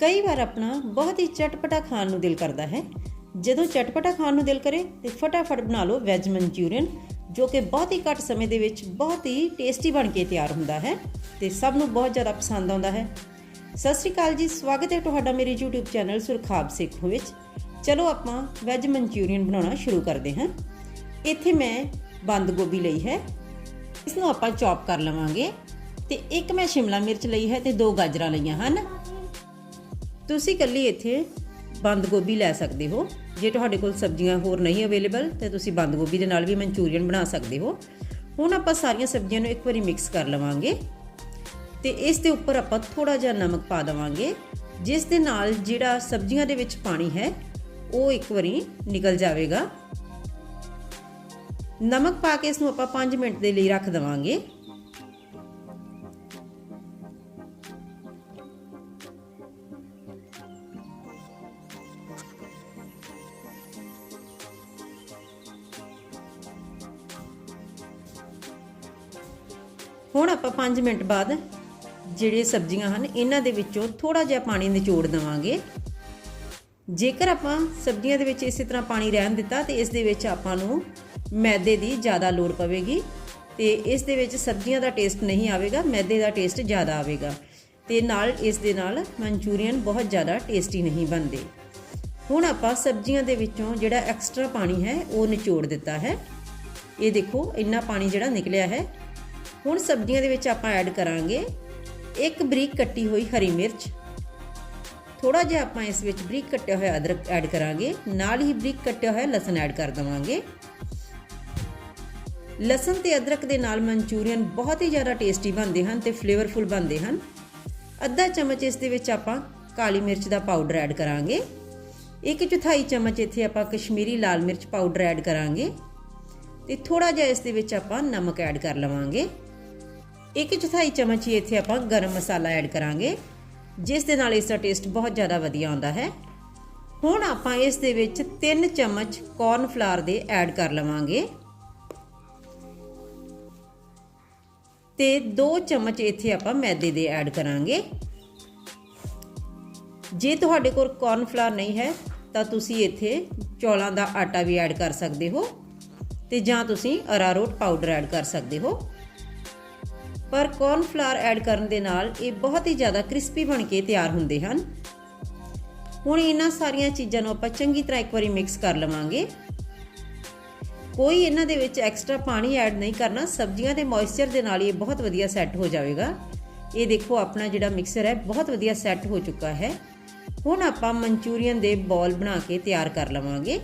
ਕਈ ਵਾਰ ਆਪਣਾ ਬਹੁਤ ਹੀ ਚਟਪਟਾ ਖਾਣ ਨੂੰ ਦਿਲ ਕਰਦਾ ਹੈ। ਜਦੋਂ ਚਟਪਟਾ ਖਾਣ ਨੂੰ ਦਿਲ ਕਰੇ ਤੇ ਫਟਾਫਟ ਬਣਾ ਲਓ ਵੈਜ ਮਨਚੂਰੀਅਨ, ਜੋ ਕਿ ਬਹੁਤ ਹੀ ਘੱਟ ਸਮੇਂ ਦੇ ਵਿੱਚ ਬਹੁਤ ਹੀ ਟੇਸਟੀ ਬਣ ਕੇ ਤਿਆਰ ਹੁੰਦਾ ਹੈ ਤੇ ਸਭ ਨੂੰ ਬਹੁਤ ਜ਼ਿਆਦਾ ਪਸੰਦ ਆਉਂਦਾ ਹੈ। ਸਤਿ ਸ਼੍ਰੀ ਅਕਾਲ ਜੀ, ਸਵਾਗਤ ਹੈ ਤੁਹਾਡਾ ਮੇਰੇ YouTube ਚੈਨਲ ਸੁਰਖਾਬ ਸਿੱਖ ਵਿੱਚ। ਚਲੋ ਆਪਾਂ ਵੈਜ ਮਨਚੂਰੀਅਨ ਬਣਾਉਣਾ ਸ਼ੁਰੂ ਕਰਦੇ ਹਾਂ। ਇੱਥੇ ਮੈਂ ਬੰਦ ਗੋਭੀ ਲਈ ਹੈ। ਇਸ ਨੂੰ ਆਪਾਂ ਚੌਪ ਕਰ ਲਵਾਂਗੇ ਤੇ ਇੱਕ ਮੈਂ ਸ਼ਿਮਲਾ ਮਿਰਚ ਲਈ ਹੈ ਤੇ ਦੋ ਗਾਜਰਾਂ ਲਈਆਂ ਹਨ। ਤੁਸੀਂ ਇਕੱਲੀ ਇੱਥੇ ਬੰਦ ਗੋਭੀ ਲੈ ਸਕਦੇ ਹੋ। ਜੇ ਤੁਹਾਡੇ ਕੋਲ ਸਬਜ਼ੀਆਂ ਹੋਰ ਨਹੀਂ ਅਵੇਲੇਬਲ ਤੇ ਤੁਸੀਂ ਬੰਦ ਗੋਭੀ ਦੇ ਨਾਲ ਵੀ ਮਨਚੂਰੀਅਨ ਬਣਾ ਸਕਦੇ ਹੋ। ਹੁਣ ਆਪਾਂ ਸਾਰੀਆਂ ਸਬਜ਼ੀਆਂ ਨੂੰ ਇੱਕ ਵਾਰੀ ਮਿਕਸ ਕਰ ਲਵਾਂਗੇ। ਤੇ ਇਸ ਦੇ ਉੱਪਰ ਆਪਾਂ ਥੋੜਾ ਜਿਹਾ ਨਮਕ ਪਾ ਦੇਵਾਂਗੇ। ਜਿਸ ਦੇ ਨਾਲ ਜਿਹੜਾ ਸਬਜ਼ੀਆਂ ਦੇ ਵਿੱਚ ਪਾਣੀ ਹੈ, ਉਹ ਇੱਕ ਵਾਰੀ ਨਿਕਲ ਜਾਵੇਗਾ। ਨਮਕ ਪਾ ਕੇ ਇਸ ਨੂੰ ਆਪਾਂ 5 ਮਿੰਟ ਦੇ ਲਈ ਰੱਖ ਦੇਵਾਂਗੇ। 5 ਮਿੰਟ ਬਾਅਦ ਜਿਹੜੇ ਸਬਜ਼ੀਆਂ ਹਨ, ਇਹਨਾਂ ਦੇ ਵਿੱਚੋਂ ਥੋੜਾ ਜਿਹਾ ਪਾਣੀ ਨਿਚੋੜ ਦਵਾਂਗੇ। ਜੇਕਰ ਆਪਾਂ ਸਬਜ਼ੀਆਂ ਦੇ ਵਿੱਚ ਇਸੇ ਤਰ੍ਹਾਂ ਪਾਣੀ ਰਹਿਣ ਦਿੱਤਾ, ਤੇ ਇਸ ਦੇ ਵਿੱਚ ਆਪਾਂ ਨੂੰ ਮੈਦੇ ਦੀ ਜ਼ਿਆਦਾ ਲੋੜ ਪਵੇਗੀ ਤੇ ਇਸ ਦੇ ਵਿੱਚ ਸਬਜ਼ੀਆਂ ਦਾ ਟੇਸਟ ਨਹੀਂ ਆਵੇਗਾ, ਮੈਦੇ ਦਾ ਟੇਸਟ ਜ਼ਿਆਦਾ ਆਵੇਗਾ। ਤੇ ਨਾਲ ਇਸ ਦੇ ਨਾਲ ਮਨਚੂਰੀਅਨ ਬਹੁਤ ਜ਼ਿਆਦਾ ਟੇਸਟੀ ਨਹੀਂ ਬਣਦੇ। ਹੁਣ ਆਪਾਂ ਸਬਜ਼ੀਆਂ ਦੇ ਵਿੱਚੋਂ ਜਿਹੜਾ ਐਕਸਟਰਾ ਪਾਣੀ ਹੈ, ਉਹ ਨਿਚੋੜ ਦਿੱਤਾ ਹੈ। ਇਹ ਦੇਖੋ, ਇੰਨਾ ਪਾਣੀ ਜਿਹੜਾ ਨਿਕਲਿਆ ਹੈ। ਹੁਣ ਸਬਜ਼ੀਆਂ ਦੇ ਵਿੱਚ ਆਪਾਂ ਐਡ ਕਰਾਂਗੇ ਇੱਕ ਬਰੀਕ ਕੱਟੀ ਹੋਈ ਹਰੀ ਮਿਰਚ। ਥੋੜਾ ਜਿਹਾ ਆਪਾਂ ਇਸ ਵਿੱਚ ਬਰੀਕ ਕੱਟਿਆ ਹੋਇਆ ਅਦਰਕ ਐਡ ਕਰਾਂਗੇ। ਨਾਲ ਹੀ ਬਰੀਕ ਕੱਟਿਆ ਹੋਇਆ ਲਸਣ ਐਡ ਕਰ ਦਵਾਂਗੇ। ਲਸਣ ਤੇ ਅਦਰਕ ਦੇ ਨਾਲ ਮਨਚੂਰੀਅਨ ਬਹੁਤ ਹੀ ਜ਼ਿਆਦਾ ਟੇਸਟੀ ਬਣਦੇ ਹਨ ਤੇ ਫਲੇਵਰਫੁਲ ਬਣਦੇ ਹਨ। ਅੱਧਾ ਚਮਚ ਇਸ ਦੇ ਵਿੱਚ ਆਪਾਂ ਕਾਲੀ ਮਿਰਚ ਦਾ ਪਾਊਡਰ ਐਡ ਕਰਾਂਗੇ। ਇੱਕ ਚੌਥਾਈ ਚਮਚ ਇੱਥੇ ਆਪਾਂ ਕਸ਼ਮੀਰੀ ਲਾਲ ਮਿਰਚ ਪਾਊਡਰ ਐਡ ਕਰਾਂਗੇ। ਤੇ ਥੋੜਾ ਜਿਹਾ ਇਸ ਦੇ ਵਿੱਚ ਆਪਾਂ ਨਮਕ ਐਡ ਕਰ ਲਵਾਂਗੇ। ਇੱਕ ਚੌਥਾਈ ਚਮਚ ਹੀ ਇੱਥੇ ਆਪਾਂ ਗਰਮ ਮਸਾਲਾ ਐਡ ਕਰਾਂਗੇ, ਜਿਸ ਦੇ ਨਾਲ ਇਸ ਦਾ ਟੇਸਟ ਬਹੁਤ ਜ਼ਿਆਦਾ ਵਧੀਆ ਆਉਂਦਾ ਹੈ। ਹੁਣ ਆਪਾਂ ਇਸ ਦੇ ਵਿੱਚ 3 ਚਮਚ ਕੌਰਨ ਫਲਾਰ ਦੇ ਐਡ ਕਰ ਲਵਾਂਗੇ। ਤੇ 2 ਚਮਚ ਇੱਥੇ ਆਪਾਂ ਮੈਦੇ ਦੇ ਐਡ ਕਰਾਂਗੇ। ਜੇ ਤੁਹਾਡੇ ਕੋਲ ਕੌਰਨ ਫਲਾਰ ਨਹੀਂ ਹੈ, ਤਾਂ ਤੁਸੀਂ ਇੱਥੇ ਚੌਲਾਂ ਦਾ ਆਟਾ ਵੀ ਐਡ ਕਰ ਸਕਦੇ ਹੋ ਤੇ ਜਾਂ ਤੁਸੀਂ ਅਰਾਰੋਟ ਪਾਊਡਰ ਐਡ ਕਰ ਸਕਦੇ ਹੋ। ਪਰ ਕੌਰਨ ਫਲਾਰ ਐਡ ਕਰਨ ਦੇ ਨਾਲ ਇਹ ਬਹੁਤ ਹੀ ਜ਼ਿਆਦਾ ਕ੍ਰਿਸਪੀ ਬਣ ਕੇ ਤਿਆਰ ਹੁੰਦੇ ਹਨ। ਹੁਣ ਇਹਨਾਂ ਸਾਰੀਆਂ ਚੀਜ਼ਾਂ ਨੂੰ ਆਪਾਂ ਚੰਗੀ ਤਰ੍ਹਾਂ ਇੱਕ ਵਾਰੀ ਮਿਕਸ ਕਰ ਲਵਾਂਗੇ। ਕੋਈ ਇਹਨਾਂ ਦੇ ਵਿੱਚ ਐਕਸਟਰਾ ਪਾਣੀ ਐਡ ਨਹੀਂ ਕਰਨਾ, ਸਬਜ਼ੀਆਂ ਦੇ ਮੋਇਸਚਰ ਦੇ ਨਾਲ ਇਹ ਬਹੁਤ ਵਧੀਆ ਸੈੱਟ ਹੋ ਜਾਵੇਗਾ। ਇਹ ਦੇਖੋ ਆਪਣਾ ਜਿਹੜਾ ਮਿਕਸਰ ਹੈ, ਬਹੁਤ ਵਧੀਆ ਸੈੱਟ ਹੋ ਚੁੱਕਾ ਹੈ। ਹੁਣ ਆਪਾਂ ਮਨਚੂਰੀਅਨ ਦੇ ਬੋਲ ਬਣਾ ਕੇ ਤਿਆਰ ਕਰ ਲਵਾਂਗੇ।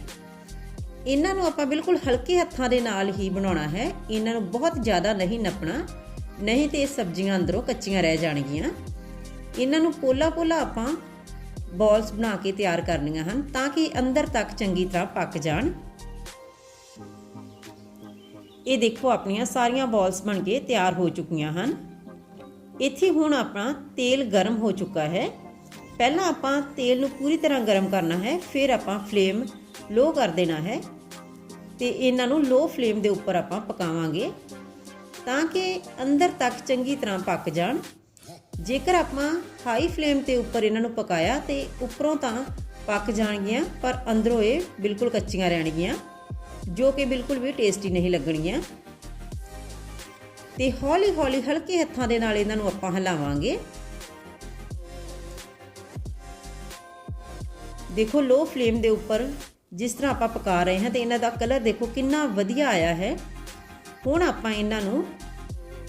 ਇਹਨਾਂ ਨੂੰ ਆਪਾਂ ਬਿਲਕੁਲ ਹਲਕੇ ਹੱਥਾਂ ਦੇ ਨਾਲ ਹੀ ਬਣਾਉਣਾ ਹੈ। ਇਹਨਾਂ ਨੂੰ ਬਹੁਤ ਜ਼ਿਆਦਾ ਨਹੀਂ ਨੱਪਣਾ। ਨਹੀਂ ਤੇ ਇਹ ਸਬਜ਼ੀਆਂ ਅੰਦਰੋਂ ਕੱਚੀਆਂ ਰਹਿ ਜਾਣਗੀਆਂ। ਇਹਨਾਂ ਨੂੰ ਪੋਲਾ-ਪੋਲਾ ਆਪਾਂ ਬਾਲਸ ਬਣਾ ਕੇ ਤਿਆਰ ਕਰਨੀਆਂ ਹਨ ਤਾਂ ਕਿ ਅੰਦਰ ਤੱਕ ਚੰਗੀ ਤਰ੍ਹਾਂ ਪੱਕ ਜਾਣ। ਇਹ ਦੇਖੋ ਆਪਣੀਆਂ ਸਾਰੀਆਂ ਬਾਲਸ ਬਣ ਕੇ ਤਿਆਰ ਹੋ ਚੁੱਕੀਆਂ ਹਨ। ਇੱਥੇ ਹੁਣ ਆਪਣਾ ਤੇਲ ਗਰਮ ਹੋ ਚੁੱਕਾ ਹੈ। ਪਹਿਲਾਂ ਆਪਾਂ ਤੇਲ ਨੂੰ ਪੂਰੀ ਤਰ੍ਹਾਂ ਗਰਮ ਕਰਨਾ ਹੈ, ਫਿਰ ਆਪਾਂ ਫਲੇਮ ਲੋ ਕਰ ਦੇਣਾ ਹੈ। ਤੇ ਇਹਨਾਂ ਨੂੰ ਲੋ ਫਲੇਮ ਦੇ ਉੱਪਰ ਆਪਾਂ ਪਕਾਵਾਂਗੇ। ਤਾਂ ਕਿ ਅੰਦਰ ਤੱਕ ਚੰਗੀ ਤਰ੍ਹਾਂ ਪੱਕ ਜਾਣ। ਜੇਕਰ ਆਪਾਂ ਹਾਈ ਫਲੇਮ ਤੇ ਉੱਪਰ ਇਹਨਾਂ ਨੂੰ ਪਕਾਇਆ ਤੇ ਉੱਪਰੋਂ ਤਾਂ ਪੱਕ ਜਾਣਗੀਆਂ, ਪਰ ਅੰਦਰੋਂ ਇਹ ਬਿਲਕੁਲ ਕੱਚੀਆਂ ਰਹਿਣਗੀਆਂ, ਜੋ ਕਿ ਬਿਲਕੁਲ ਵੀ ਟੇਸਟੀ ਨਹੀਂ ਲੱਗਣਗੀਆਂ। ਤੇ ਹੌਲੀ ਹੌਲੀ ਹਲਕੇ ਹੱਥਾਂ ਦੇ ਨਾਲ ਇਹਨਾਂ ਨੂੰ ਆਪਾਂ ਹਿਲਾਵਾਂਗੇ। ਦੇਖੋ ਲੋ ਫਲੇਮ ਦੇ ਉੱਪਰ ਜਿਸ ਤਰ੍ਹਾਂ ਆਪਾਂ ਪਕਾ ਰਹੇ ਹਾਂ ਤੇ ਇਹਨਾਂ ਦਾ ਕਲਰ ਦੇਖੋ ਕਿੰਨਾ ਵਧੀਆ ਆਇਆ ਹੈ। ਹੁਣ ਆਪਾਂ ਇਹਨਾਂ ਨੂੰ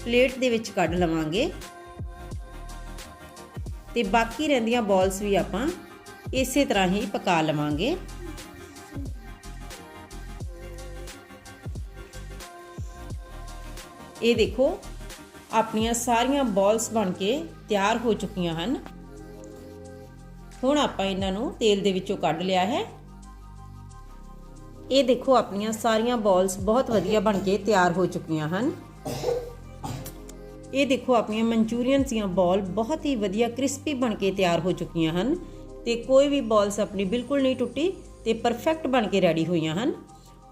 ਪਲੇਟ ਦੇ ਵਿੱਚ ਕੱਢ ਲਵਾਂਗੇ। ਤੇ ਬਾਕੀ ਰਹਿੰਦੀਆਂ ਬਾਲਸ ਵੀ ਆਪਾਂ ਇਸੇ ਤਰ੍ਹਾਂ ਹੀ ਪਕਾ ਲਵਾਂਗੇ। ਇਹ ਦੇਖੋ, ਆਪਣੀਆਂ ਸਾਰੀਆਂ ਬਾਲਸ ਬਣ ਕੇ ਤਿਆਰ ਹੋ ਚੁੱਕੀਆਂ ਹਨ। ਹੁਣ ਆਪਾਂ ਇਹਨਾਂ ਨੂੰ ਤੇਲ ਦੇ ਵਿੱਚੋਂ ਕੱਢ ਲਿਆ ਹੈ। ਇਹ ਦੇਖੋ, ਆਪਣੀਆਂ ਸਾਰੀਆਂ ਬਾਲਸ ਬਹੁਤ ਵਧੀਆ ਬਣ ਕੇ ਤਿਆਰ ਹੋ ਚੁੱਕੀਆਂ ਹਨ। ਇਹ ਦੇਖੋ, ਆਪਣੀਆਂ ਮਨਚੂਰੀਅਨ ਦੀਆਂ ਬਾਲ ਬਹੁਤ ਹੀ ਵਧੀਆ ਕ੍ਰਿਸਪੀ ਬਣ ਕੇ ਤਿਆਰ ਹੋ ਚੁੱਕੀਆਂ ਹਨ ਤੇ ਕੋਈ ਵੀ ਬਾਲਸ ਆਪਣੀ ਬਿਲਕੁਲ ਨਹੀਂ ਟੁੱਟੀ ਤੇ ਪਰਫੈਕਟ ਬਣ ਕੇ ਰੈਡੀ ਹੋਈਆਂ ਹਨ।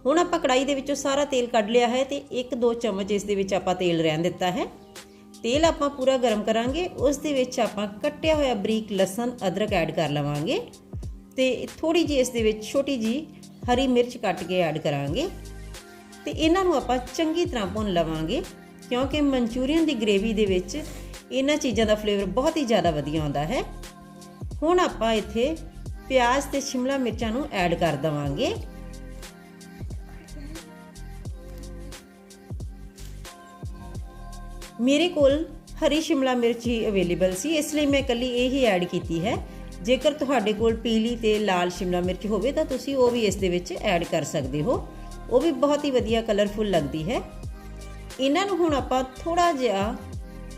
ਹੁਣ ਆਪਾਂ ਕੜਾਈ ਦੇ ਵਿੱਚੋਂ ਸਾਰਾ ਤੇਲ ਕੱਢ ਲਿਆ ਹੈ ਤੇ 1-2 ਚਮਚ ਇਸ ਦੇ ਵਿੱਚ ਆਪਾਂ ਤੇਲ ਰਹਿਣ ਦਿੱਤਾ ਹੈ। ਤੇਲ ਆਪਾਂ ਪੂਰਾ ਗਰਮ ਕਰਾਂਗੇ, ਉਸ ਦੇ ਵਿੱਚ ਆਪਾਂ ਕੱਟਿਆ ਹੋਇਆ ਬਰੀਕ ਲਸਣ ਅਦਰਕ ਐਡ ਕਰ ਲਵਾਂਗੇ ਤੇ ਥੋੜੀ ਜਿਹੀ ਇਸ ਦੇ ਵਿੱਚ ਛੋਟੀ ਜੀ ਹਰੀ ਮਿਰਚ ਕੱਟ ਕੇ ਐਡ ਕਰਾਂਗੇ ਤੇ ਇਹਨਾਂ ਨੂੰ ਆਪਾਂ ਚੰਗੀ ਤਰ੍ਹਾਂ ਭੁੰਨ ਲਵਾਂਗੇ, ਕਿਉਂਕਿ ਮਨਚੂਰੀਅਨ ਦੀ ਗ੍ਰੇਵੀ ਦੇ ਵਿੱਚ ਇਹਨਾਂ ਚੀਜ਼ਾਂ ਦਾ ਫਲੇਵਰ ਬਹੁਤ ਹੀ ਜ਼ਿਆਦਾ ਵਧੀਆ ਆਉਂਦਾ ਹੈ। ਹੁਣ ਆਪਾਂ ਇੱਥੇ ਪਿਆਜ਼ ਤੇ ਸ਼ਿਮਲਾ ਮਿਰਚਾਂ ਨੂੰ ਐਡ ਕਰ ਦਵਾਂਗੇ। ਮੇਰੇ ਕੋਲ ਹਰੀ ਸ਼ਿਮਲਾ ਮਿਰਚ ਹੀ ਅਵੇਲੇਬਲ ਸੀ, ਇਸ ਲਈ ਮੈਂ ਇਕੱਲੀ ਇਹ ਹੀ ਐਡ ਕੀਤੀ ਹੈ। ਜੇਕਰ ਤੁਹਾਡੇ ਕੋਲ ਪੀਲੀ ਤੇ ਲਾਲ ਸ਼ਿਮਲਾ ਮਿਰਚ ਹੋਵੇ ਤਾਂ ਤੁਸੀਂ ਉਹ ਵੀ ਇਸ ਦੇ ਵਿੱਚ ਐਡ ਕਰ ਸਕਦੇ ਹੋ। ਉਹ ਵੀ ਬਹੁਤ ਹੀ ਵਧੀਆ ਕਲਰਫੁਲ ਲੱਗਦੀ ਹੈ। ਇਹਨਾਂ ਨੂੰ ਹੁਣ ਆਪਾਂ ਥੋੜਾ ਜਿਹਾ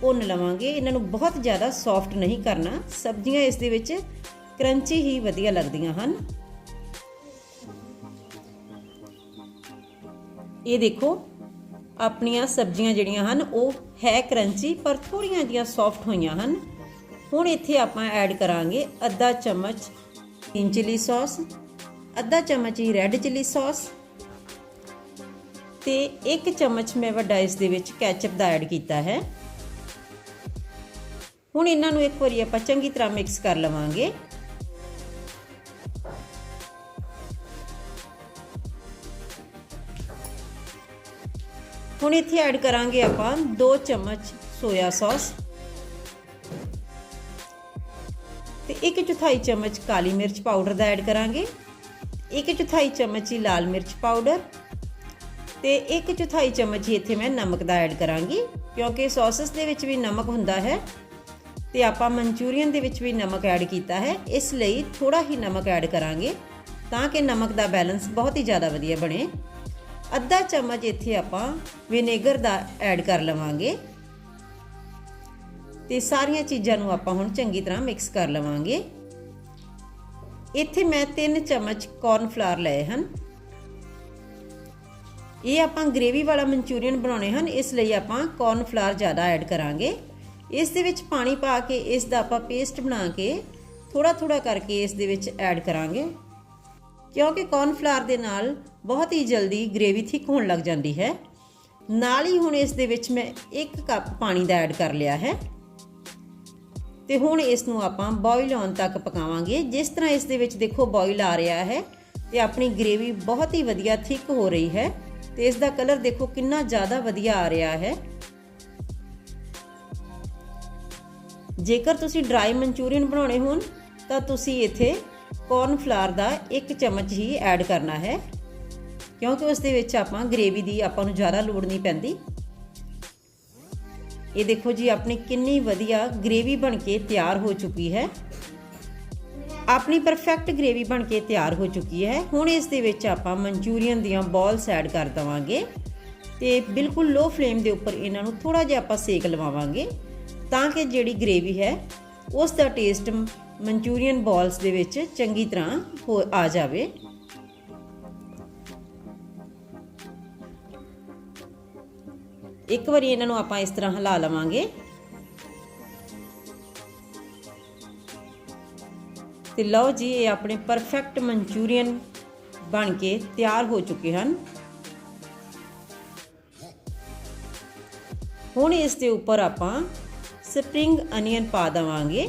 ਭੁੰਨ ਲਵਾਂਗੇ। ਇਹਨਾਂ ਨੂੰ ਬਹੁਤ ਜ਼ਿਆਦਾ ਸੌਫਟ ਨਹੀਂ ਕਰਨਾ। ਸਬਜ਼ੀਆਂ ਇਸ ਦੇ ਵਿੱਚ ਕਰੰਚੀ ਹੀ ਵਧੀਆ ਲੱਗਦੀਆਂ ਹਨ। ਇਹ ਦੇਖੋ, ਆਪਣੀਆਂ ਸਬਜ਼ੀਆਂ ਜਿਹੜੀਆਂ ਹਨ, ਉਹ ਹੈ ਕਰੰਚੀ ਪਰ ਥੋੜੀਆਂ ਜੀਆਂ ਸੌਫਟ ਹੋਈਆਂ ਹਨ। ਹੁਣ ਇੱਥੇ ਆਪਾਂ ਐਡ ਕਰਾਂਗੇ ਅੱਧਾ ਚਮਚ ਗ੍ਰੀਨ ਚਿਲੀ ਸੌਸ, ਅੱਧਾ ਚਮਚ ਹੀ ਰੈੱਡ ਚਿਲੀ ਸੌਸ ਤੇ 1 ਚਮਚ ਮੈਂ ਵੱਡਾ ਇਸ ਦੇ ਵਿੱਚ ਕੈਚਅਪ ਦਾ ਐਡ ਕੀਤਾ ਹੈ। ਹੁਣ ਇਹਨਾਂ ਨੂੰ ਇੱਕ ਵਾਰੀ ਆਪਾਂ ਚੰਗੀ ਤਰ੍ਹਾਂ ਮਿਕਸ ਕਰ ਲਵਾਂਗੇ। ਹੁਣ ਇੱਥੇ ਐਡ ਕਰਾਂਗੇ ਆਪਾਂ 2 ਚਮਚ ਸੋਇਆ ਸੌਸ ਤੇ 1 ਚੌਥਾਈ ਚਮਚ ਕਾਲੀ ਮਿਰਚ ਪਾਊਡਰ ਦਾ ਐਡ ਕਰਾਂਗੇ। 1 ਚੌਥਾਈ ਚਮਚ ਹੀ ਲਾਲ ਮਿਰਚ ਪਾਊਡਰ ਤੇ 1 ਚੌਥਾਈ ਚਮਚ ਹੀ ਇੱਥੇ ਮੈਂ ਨਮਕ ਦਾ ਐਡ ਕਰਾਂਗੀ, ਕਿਉਂਕਿ ਸੌਸਸ ਦੇ ਵਿੱਚ ਵੀ ਨਮਕ ਹੁੰਦਾ ਹੈ ਤੇ ਆਪਾਂ ਮਨਚੂਰੀਅਨ ਦੇ ਵਿੱਚ ਵੀ ਨਮਕ ਐਡ ਕੀਤਾ ਹੈ। ਇਸ ਲਈ ਥੋੜਾ ਹੀ ਨਮਕ ਐਡ ਕਰਾਂਗੇ ਤਾਂ ਕਿ ਨਮਕ ਦਾ ਬੈਲੈਂਸ ਬਹੁਤ ਹੀ ਜ਼ਿਆਦਾ ਵਧੀਆ ਬਣੇ। ਅੱਧਾ ਚਮਚ ਇੱਥੇ ਆਪਾਂ ਵਿਨੇਗਰ ਦਾ ਐਡ ਕਰ ਲਵਾਂਗੇ। ਤੇ ਸਾਰੀਆਂ ਚੀਜ਼ਾਂ ਨੂੰ ਆਪਾਂ ਹੁਣ ਚੰਗੀ ਤਰ੍ਹਾਂ ਮਿਕਸ ਕਰ ਲਵਾਂਗੇ। ਇੱਥੇ ਮੈਂ 3 ਚਮਚ ਕੌਰਨ ਫਲਾਰ ਲਏ ਹਨ। ਇਹ ਆਪਾਂ ਗ੍ਰੇਵੀ ਵਾਲਾ ਮਨਚੂਰੀਅਨ ਬਣਾਉਣੇ ਹਨ, ਇਸ ਲਈ ਆਪਾਂ ਕੌਰਨ ਫਲਾਰ ਜ਼ਿਆਦਾ ਐਡ ਕਰਾਂਗੇ। ਇਸ ਦੇ ਵਿੱਚ ਪਾਣੀ ਪਾ ਕੇ ਇਸ ਦਾ ਆਪਾਂ ਪੇਸਟ ਬਣਾ ਕੇ ਥੋੜਾ ਥੋੜਾ ਕਰਕੇ ਇਸ ਦੇ ਵਿੱਚ ਐਡ ਕਰਾਂਗੇ। ਕਿਉਂਕਿ ਕੌਰਨ ਫਲਾਰ ਦੇ ਨਾਲ ਬਹੁਤ ਹੀ ਜਲਦੀ ਗ੍ਰੇਵੀ ਥਿਕ ਹੋਣ ਲੱਗ ਜਾਂਦੀ ਹੈ। ਨਾਲ ਹੀ ਹੁਣ ਇਸ ਦੇ ਵਿੱਚ ਮੈਂ 1 ਕੱਪ ਪਾਣੀ ਦਾ ਐਡ ਕਰ ਲਿਆ ਹੈ। ਤੇ ਹੁਣ ਇਸ ਨੂੰ ਆਪਾਂ ਬੋਇਲ ਆਉਣ ਤੱਕ ਪਕਾਵਾਂਗੇ। ਜਿਸ ਤਰ੍ਹਾਂ ਇਸ ਦੇ ਵਿੱਚ ਦੇਖੋ ਬੋਇਲ ਆ ਰਿਹਾ ਹੈ ਤੇ ਆਪਣੀ ਗ੍ਰੇਵੀ ਬਹੁਤ ਹੀ ਵਧੀਆ ਥਿਕ ਹੋ ਰਹੀ ਹੈ ਤੇ ਇਸ ਦਾ ਕਲਰ ਦੇਖੋ ਕਿੰਨਾ ਜ਼ਿਆਦਾ ਵਧੀਆ ਆ ਰਿਹਾ ਹੈ। ਜੇਕਰ ਤੁਸੀਂ ਡਰਾਈ ਮਨਚੂਰੀਅਨ ਬਣਾਉਣੇ ਹੋਣ, ਤਾਂ ਤੁਸੀਂ ਇੱਥੇ ਕੌਰਨ ਫਲਾਰ ਦਾ 1 ਚਮਚ ਹੀ ਐਡ ਕਰਨਾ ਹੈ। ਕਿਉਂਕਿ ਉਸ ਦੇ ਵਿੱਚ ਆਪਾਂ ਗ੍ਰੇਵੀ ਦੀ ਆਪਾਂ ਨੂੰ ਜ਼ਿਆਦਾ ਲੋੜ ਨਹੀਂ ਪੈਂਦੀ। ਇਹ ਦੇਖੋ ਜੀ, ਆਪਣੀ ਕਿੰਨੀ ਵਧੀਆ ਗ੍ਰੇਵੀ ਬਣ ਕੇ ਤਿਆਰ ਹੋ ਚੁੱਕੀ ਹੈ। ਆਪਣੀ ਪਰਫੈਕਟ ਗ੍ਰੇਵੀ ਬਣ ਕੇ ਤਿਆਰ ਹੋ ਚੁੱਕੀ ਹੈ। ਹੁਣ ਇਸ ਦੇ ਵਿੱਚ ਆਪਾਂ ਮਨਚੂਰੀਅਨ ਦੀਆਂ ਬਾਲਸ ਐਡ ਕਰ ਦਵਾਂਗੇ ਤੇ ਬਿਲਕੁਲ ਲੋ ਫਲੇਮ ਦੇ ਉੱਪਰ ਇਹਨਾਂ ਨੂੰ ਥੋੜਾ ਜਿਹਾ ਆਪਾਂ ਸੇਕ ਲਵਾਵਾਂਗੇ ਤਾਂ ਕਿ ਜਿਹੜੀ ਗ੍ਰੇਵੀ ਹੈ, ਉਸ ਦਾ ਟੇਸਟ ਮਨਚੂਰੀਅਨ ਬਾਲਸ ਦੇ ਵਿੱਚ ਚੰਗੀ ਤਰ੍ਹਾਂ ਹੋ ਆ ਜਾਵੇ। ਇੱਕ ਵਾਰੀ ਇਹਨਾਂ ਨੂੰ ਆਪਾਂ ਇਸ ਤਰ੍ਹਾਂ ਹਿਲਾ ਲਵਾਂਗੇ। ਤੇ ਲਓ ਜੀ, ਇਹ ਆਪਣੇ ਪਰਫੈਕਟ ਮਨਚੂਰੀਅਨ ਬਣ ਕੇ ਤਿਆਰ ਹੋ ਚੁੱਕੇ ਹਨ। ਹੁਣ ਇਸ ਦੇ ਉੱਪਰ ਆਪਾਂ ਸਪਰਿੰਗ ਅਨੀਅਨ ਪਾ ਦਵਾਂਗੇ।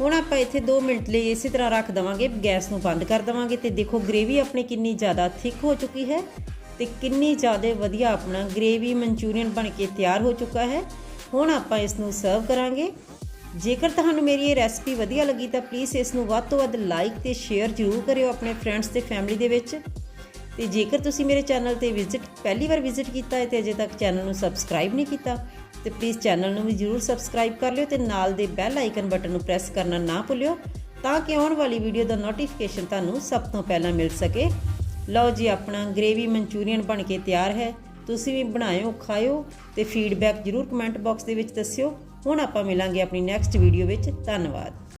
ਹੁਣ ਆਪਾਂ ਇੱਥੇ 2 ਮਿੰਟ ਲਈ ਇਸੇ ਤਰ੍ਹਾਂ ਰੱਖ ਦਵਾਂਗੇ, ਗੈਸ ਨੂੰ ਬੰਦ ਕਰ ਦਵਾਂਗੇ ਤੇ ਦੇਖੋ, ਗ੍ਰੇਵੀ ਆਪਣੀ ਕਿੰਨੀ ਜ਼ਿਆਦਾ ਥਿਕ ਹੋ ਚੁੱਕੀ ਹੈ। ਤੇ ਕਿੰਨੀ ਜ਼ਿਆਦਾ ਵਧੀਆ ਆਪਣਾ ਗ੍ਰੇਵੀ ਮਨਚੂਰੀਅਨ ਬਣ ਕੇ ਤਿਆਰ ਹੋ ਚੁੱਕਾ ਹੈ। ਹੁਣ ਆਪਾਂ ਇਸ ਨੂੰ ਸਰਵ ਕਰਾਂਗੇ। ਜੇਕਰ ਤੁਹਾਨੂੰ ਮੇਰੀ ਇਹ ਰੈਸਪੀ ਵਧੀਆ ਲੱਗੀ ਤਾਂ ਪਲੀਜ਼ ਇਸ ਨੂੰ ਵੱਧ ਤੋਂ ਵੱਧ ਲਾਈਕ ਤੇ ਸ਼ੇਅਰ ਜ਼ਰੂਰ ਕਰਿਓ ਆਪਣੇ ਫਰੈਂਡਸ ਤੇ ਫੈਮਿਲੀ ਦੇ ਵਿੱਚ। ਤੇ ਜੇਕਰ ਤੁਸੀਂ ਮੇਰੇ ਚੈਨਲ ਤੇ ਵਿਜ਼ਿਟ ਪਹਿਲੀ ਵਾਰ ਵਿਜ਼ਿਟ ਕੀਤਾ ਹੈ ਤੇ ਅਜੇ ਤੱਕ ਚੈਨਲ ਨੂੰ ਸਬਸਕ੍ਰਾਈਬ ਨਹੀਂ ਕੀਤਾ, ਤੇ ਪਲੀਜ਼ ਚੈਨਲ ਨੂੰ ਵੀ ਜ਼ਰੂਰ ਸਬਸਕ੍ਰਾਈਬ ਕਰ ਲਿਓ ਤੇ ਨਾਲ ਦੇ ਬੈਲ ਆਈਕਨ ਬਟਨ ਨੂੰ ਪ੍ਰੈਸ ਕਰਨਾ ਨਾ ਭੁੱਲਿਓ ਤਾਂ ਕਿ ਆਉਣ ਵਾਲੀ ਵੀਡੀਓ ਦਾ ਨੋਟੀਫਿਕੇਸ਼ਨ ਤੁਹਾਨੂੰ ਸਭ ਤੋਂ ਪਹਿਲਾਂ ਮਿਲ ਸਕੇ। ਲਓ ਜੀ, ਆਪਣਾ ਗ੍ਰੇਵੀ ਮਨਚੂਰੀਅਨ ਬਣ ਕੇ ਤਿਆਰ ਹੈ। ਤੁਸੀਂ ਵੀ ਬਣਾਇਓ, ਖਾਇਓ ਤੇ ਫੀਡਬੈਕ ਜ਼ਰੂਰ ਕਮੈਂਟ ਬਾਕਸ ਦੇ ਵਿੱਚ ਦੱਸਿਓ। ਹੁਣ ਆਪਾਂ ਮਿਲਾਂਗੇ ਆਪਣੀ ਨੈਕਸਟ ਵੀਡੀਓ ਵਿੱਚ। ਧੰਨਵਾਦ।